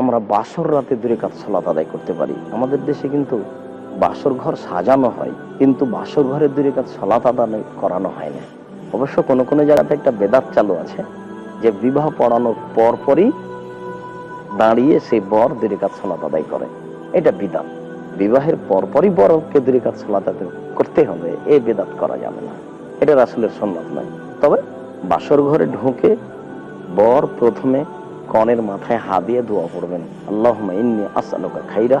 আমরা বাসর রাতে দূরে কাজ সলাত আদায় করতে পারি। আমাদের দেশে কিন্তু বাসর ঘর সাজানো হয়, কিন্তু বাসর ঘরের দূরে কাজ সলাত আদায় করানো হয় না। অবশ্য কোনো কোনো জায়গাতে একটা বেদাত চালু আছে যে বিবাহ পড়ানোর পর পরই দাঁড়িয়ে সেই বর দূরে কাজ সলাত আদায় করে। এটা বিদাত। বিবাহের পরপরই বরকে দূরে কাজ সলাত করতে হবে, এ বেদাত করা যাবে না। এটা রাসুলের সন্ন্যত নয়। তবে বাসর ঘরে ঢুকে বর প্রথমে কনের মাথায় হা দিয়ে দোয়া পড়বেন আল্লাহ ইন্নি আসআলুকা খাইরা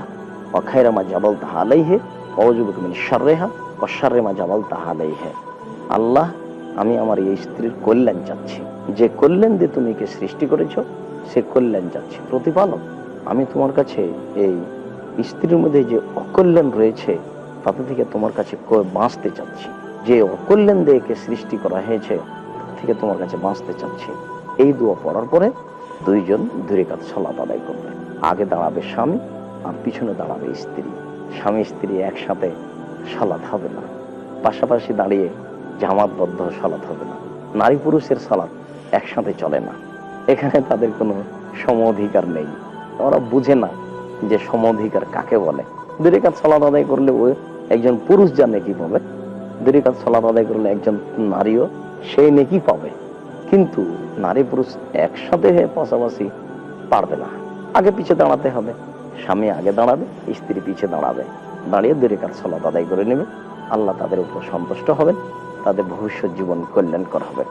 ও খাইরা মা জাবাল তাহা আলাইহে অজুবুক মিন ও মা জাবাল তাহা আলাইহে। আল্লাহ, আমি আমার এই স্ত্রীর কল্যাণ চাচ্ছি। যে কল্যাণ দিয়ে তুমি একে সৃষ্টি করেছ, সে কল্যাণ চাচ্ছি। প্রতিপালক, আমি তোমার কাছে এই স্ত্রীর মধ্যে যে অকল্যাণ রয়েছে, তাতে থেকে তোমার কাছে বাঁচতে চাচ্ছি। যে অকল্যাণ দিয়ে একে সৃষ্টি করা হয়েছে থেকে তোমার কাছে বাঁচতে চাচ্ছি। এই দোয়া পড়ার পরে দুইজন দূরে কাজ সলাপ আদায় করবে আগে দাঁড়াবে স্বামী, আর পিছনে দাঁড়াবে স্ত্রী। স্বামী, স্ত্রী একসাথে সালাত হবে না। পাশাপাশি দাঁড়িয়ে জামাতবদ্ধ সালাত হবে না। নারী পুরুষের সালাত একসাথে চলে না। এখানে তাদের কোনো সম অধিকার নেই। ওরা বুঝে না যে সম অধিকার কাকে বলে। দূরে কাজ সালাত আদায় করলে ও একজন পুরুষ যা নেকি পাবে। দূরে কাজ সালাত আদায় করলে একজন নারীও সেই নেকি পাবে। কিন্তু নারী পুরুষ একসাথে হয়ে পাশাপাশি পারবে না। আগে পিছিয়ে দাঁড়াতে হবে। স্বামী আগে দাঁড়াবে, স্ত্রী পিছিয়ে দাঁড়াবে। দাঁড়িয়ে দূরে কাজ সলাত আদায় করে নেবে। আল্লাহ তাদের উপর সন্তুষ্ট হবেন, তাদের ভবিষ্যৎ জীবন কল্যাণকর হবে।